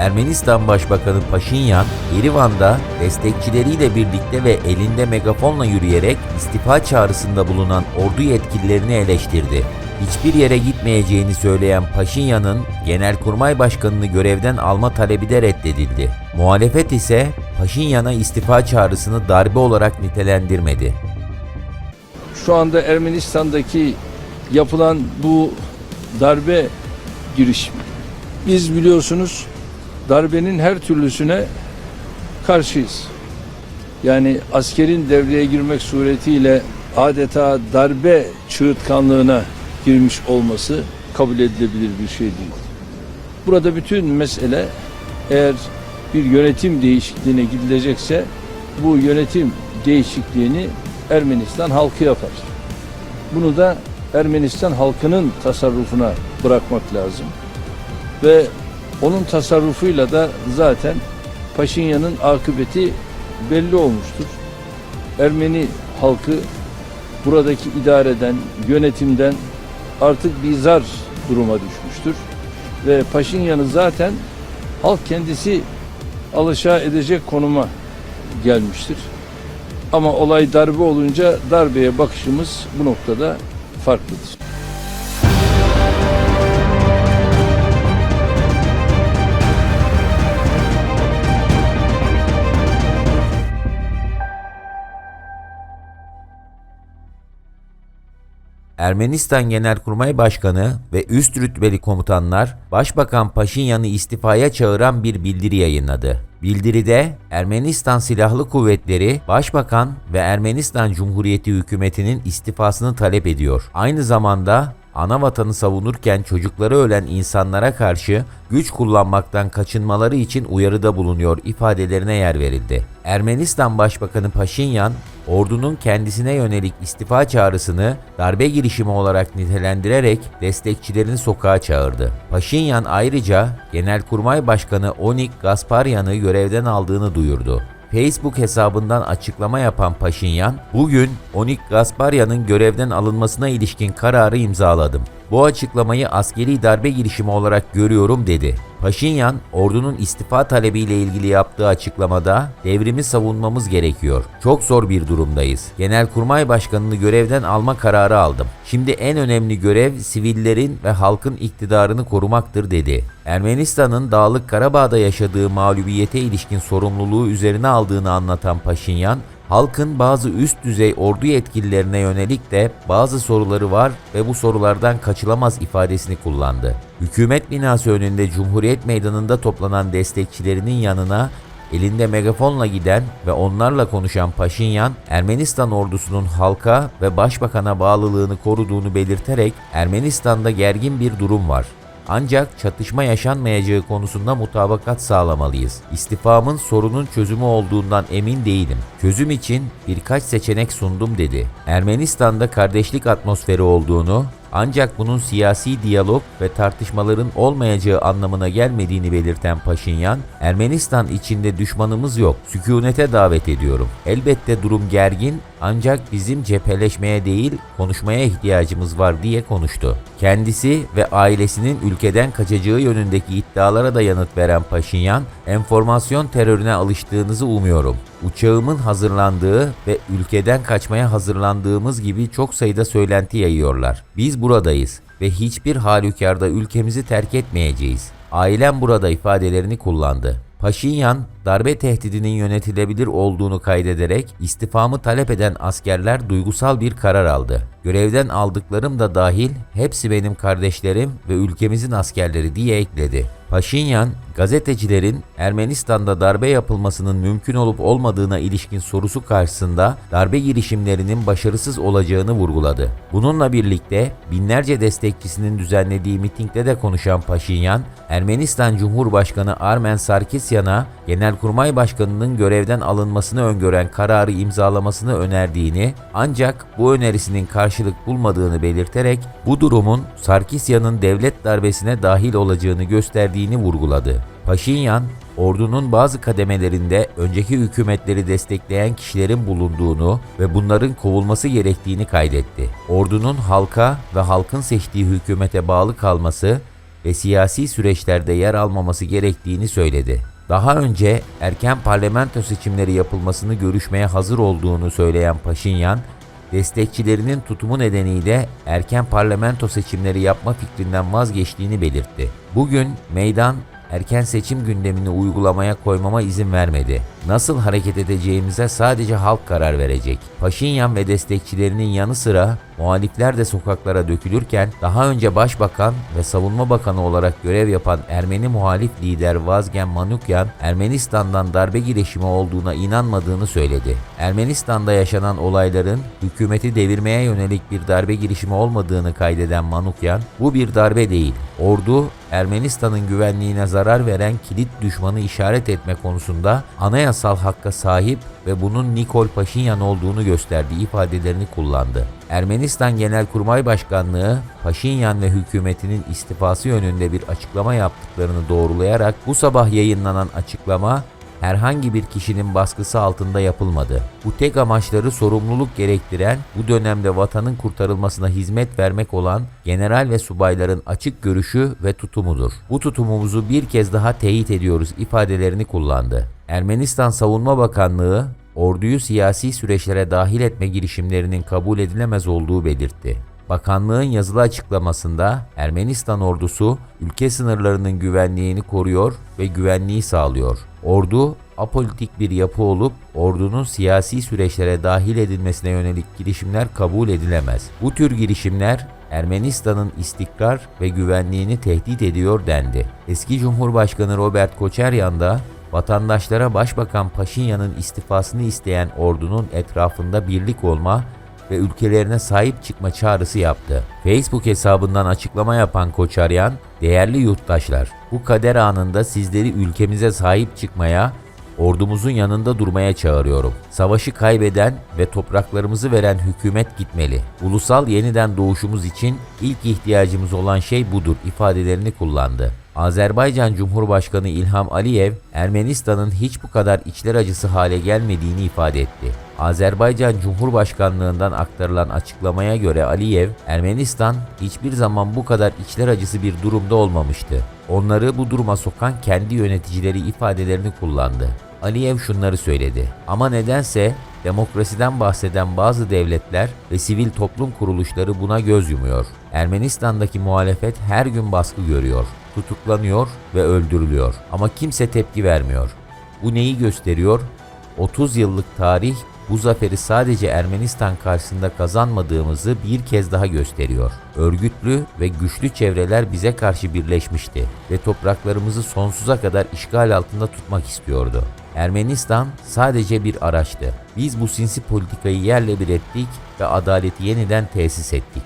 Ermenistan Başbakanı Paşinyan, Erivan'da destekçileriyle birlikte ve elinde megafonla yürüyerek istifa çağrısında bulunan ordu yetkililerini eleştirdi. Hiçbir yere gitmeyeceğini söyleyen Paşinyan'ın Genelkurmay Başkanı'nı görevden alma talebi de reddedildi. Muhalefet ise Paşinyan'a istifa çağrısını darbe olarak nitelendirmedi. şu anda Ermenistan'daki yapılan bu darbe girişimi. Biz biliyorsunuz darbenin her türlüsüne karşıyız. Yani askerin devreye girmek suretiyle adeta darbe çığırtkanlığına girmiş olması kabul edilebilir bir şey değil. Burada bütün mesele eğer bir yönetim değişikliğine gidilecekse bu yönetim değişikliğini Ermenistan halkı yapar. Bunu da Ermenistan halkının tasarrufuna bırakmak lazım. Ve onun tasarrufuyla da zaten Paşinyan'ın akıbeti belli olmuştur. Ermeni halkı buradaki idareden, yönetimden artık bizar duruma düşmüştür. Ve Paşinyan'ı zaten halk kendisi alışa edecek konuma gelmiştir. Ama olay darbe olunca darbeye bakışımız bu noktada farklıdır. Ermenistan Genelkurmay Başkanı ve üst rütbeli komutanlar Başbakan Paşinyan'ı istifaya çağıran bir bildiri yayınladı. Bildiride Ermenistan Silahlı Kuvvetleri Başbakan ve Ermenistan Cumhuriyeti hükümetinin istifasını talep ediyor. Aynı zamanda ana vatanı savunurken çocukları ölen insanlara karşı güç kullanmaktan kaçınmaları için uyarıda bulunuyor ifadelerine yer verildi. Ermenistan Başbakanı Paşinyan, ordunun kendisine yönelik istifa çağrısını darbe girişimi olarak nitelendirerek destekçilerini sokağa çağırdı. Paşinyan ayrıca Genelkurmay Başkanı Onik Gasparyan'ı görevden aldığını duyurdu. Facebook hesabından açıklama yapan Paşinyan, bugün Onik Gasparyan'ın görevden alınmasına ilişkin kararı imzaladım. Bu açıklamayı askeri darbe girişimi olarak görüyorum dedi. Paşinyan, ordunun istifa talebiyle ilgili yaptığı açıklamada devrimi savunmamız gerekiyor. Çok zor bir durumdayız. Genelkurmay Başkanı'nı görevden alma kararı aldım. Şimdi en önemli görev sivillerin ve halkın iktidarını korumaktır dedi. Ermenistan'ın Dağlık Karabağ'da yaşadığı mağlubiyete ilişkin sorumluluğu üzerine aldığını anlatan Paşinyan, halkın bazı üst düzey ordu yetkililerine yönelik de bazı soruları var ve bu sorulardan kaçılamaz ifadesini kullandı. Hükümet binası önünde Cumhuriyet Meydanı'nda toplanan destekçilerinin yanına elinde megafonla giden ve onlarla konuşan Paşinyan, Ermenistan ordusunun halka ve başbakana bağlılığını koruduğunu belirterek Ermenistan'da gergin bir durum var. Ancak çatışma yaşanmayacağı konusunda mutabakat sağlamalıyız. İstifamın sorunun çözümü olduğundan emin değilim. Çözüm için birkaç seçenek sundum dedi. Ermenistan'da kardeşlik atmosferi olduğunu, ancak bunun siyasi diyalog ve tartışmaların olmayacağı anlamına gelmediğini belirten Paşinyan, Ermenistan içinde düşmanımız yok, sükunete davet ediyorum. Elbette durum gergin ancak bizim cepheleşmeye değil konuşmaya ihtiyacımız var diye konuştu. Kendisi ve ailesinin ülkeden kaçacağı yönündeki iddialara da yanıt veren Paşinyan, enformasyon terörüne alıştığınızı umuyorum. Uçağımın hazırlandığı ve ülkeden kaçmaya hazırlandığımız gibi çok sayıda söylenti yayıyorlar. Biz buradayız ve hiçbir halükarda ülkemizi terk etmeyeceğiz. Ailem burada ifadelerini kullandı. Paşinyan, darbe tehdidinin yönetilebilir olduğunu kaydederek istifamı talep eden askerler duygusal bir karar aldı. Görevden aldıklarım da dahil hepsi benim kardeşlerim ve ülkemizin askerleri diye ekledi. Paşinyan, gazetecilerin Ermenistan'da darbe yapılmasının mümkün olup olmadığına ilişkin sorusu karşısında darbe girişimlerinin başarısız olacağını vurguladı. Bununla birlikte binlerce destekçisinin düzenlediği mitingde de konuşan Paşinyan, Ermenistan Cumhurbaşkanı Armen Sarkisyan'a Genelkurmay Başkanı'nın görevden alınmasını öngören kararı imzalamasını önerdiğini ancak bu önerisinin karşılık bulmadığını belirterek bu durumun Sarkisyan'ın devlet darbesine dahil olacağını gösterdiğini vurguladı. Paşinyan, ordunun bazı kademelerinde önceki hükümetleri destekleyen kişilerin bulunduğunu ve bunların kovulması gerektiğini kaydetti. Ordunun halka ve halkın seçtiği hükümete bağlı kalması ve siyasi süreçlerde yer almaması gerektiğini söyledi. Daha önce erken parlamento seçimleri yapılmasını görüşmeye hazır olduğunu söyleyen Paşinyan, destekçilerinin tutumu nedeniyle erken parlamento seçimleri yapma fikrinden vazgeçtiğini belirtti. Bugün meydan erken seçim gündemini uygulamaya koymama izin vermedi. Nasıl hareket edeceğimize sadece halk karar verecek. Paşinyan ve destekçilerinin yanı sıra muhalifler de sokaklara dökülürken daha önce Başbakan ve Savunma Bakanı olarak görev yapan Ermeni muhalif lider Vazgen Manukyan, Ermenistan'dan darbe girişimi olduğuna inanmadığını söyledi. Ermenistan'da yaşanan olayların hükümeti devirmeye yönelik bir darbe girişimi olmadığını kaydeden Manukyan, bu bir darbe değil. Ordu, Ermenistan'ın güvenliğine zarar veren kilit düşmanı işaret etme konusunda anayasal hakka sahip ve bunun Nikol Paşinyan olduğunu gösterdiği ifadelerini kullandı. Ermenistan Genelkurmay Başkanlığı, Paşinyan ve hükümetinin istifası yönünde bir açıklama yaptıklarını doğrulayarak bu sabah yayınlanan açıklama herhangi bir kişinin baskısı altında yapılmadı. Bu tek amaçları sorumluluk gerektiren, bu dönemde vatanın kurtarılmasına hizmet vermek olan general ve subayların açık görüşü ve tutumudur. Bu tutumumuzu bir kez daha teyit ediyoruz ifadelerini kullandı. Ermenistan Savunma Bakanlığı, orduyu siyasi süreçlere dahil etme girişimlerinin kabul edilemez olduğu belirtti. Bakanlığın yazılı açıklamasında Ermenistan ordusu ülke sınırlarının güvenliğini koruyor ve güvenliği sağlıyor. Ordu apolitik bir yapı olup ordunun siyasi süreçlere dahil edilmesine yönelik girişimler kabul edilemez. Bu tür girişimler Ermenistan'ın istikrar ve güvenliğini tehdit ediyor dendi. Eski Cumhurbaşkanı Robert Koçeryan da vatandaşlara Başbakan Paşinyan'ın istifasını isteyen ordunun etrafında birlik olma ve ülkelerine sahip çıkma çağrısı yaptı. Facebook hesabından açıklama yapan Koçaryan, "Değerli yurttaşlar, bu kader anında sizleri ülkemize sahip çıkmaya, ordumuzun yanında durmaya çağırıyorum. Savaşı kaybeden ve topraklarımızı veren hükümet gitmeli. Ulusal yeniden doğuşumuz için ilk ihtiyacımız olan şey budur." ifadelerini kullandı. Azerbaycan Cumhurbaşkanı İlham Aliyev, Ermenistan'ın hiç bu kadar içler acısı hale gelmediğini ifade etti. Azerbaycan Cumhurbaşkanlığından aktarılan açıklamaya göre Aliyev, Ermenistan hiçbir zaman bu kadar içler acısı bir durumda olmamıştı. Onları bu duruma sokan kendi yöneticileri ifadelerini kullandı. Aliyev şunları söyledi. Ama nedense demokrasiden bahseden bazı devletler ve sivil toplum kuruluşları buna göz yumuyor. Ermenistan'daki muhalefet her gün baskı görüyor, tutuklanıyor ve öldürülüyor. Ama kimse tepki vermiyor. Bu neyi gösteriyor? 30 yıllık tarih bu zaferi sadece Ermenistan karşısında kazanmadığımızı bir kez daha gösteriyor. Örgütlü ve güçlü çevreler bize karşı birleşmişti ve topraklarımızı sonsuza kadar işgal altında tutmak istiyordu. Ermenistan sadece bir araçtı. Biz bu sinsi politikayı yerle bir ettik ve adaleti yeniden tesis ettik.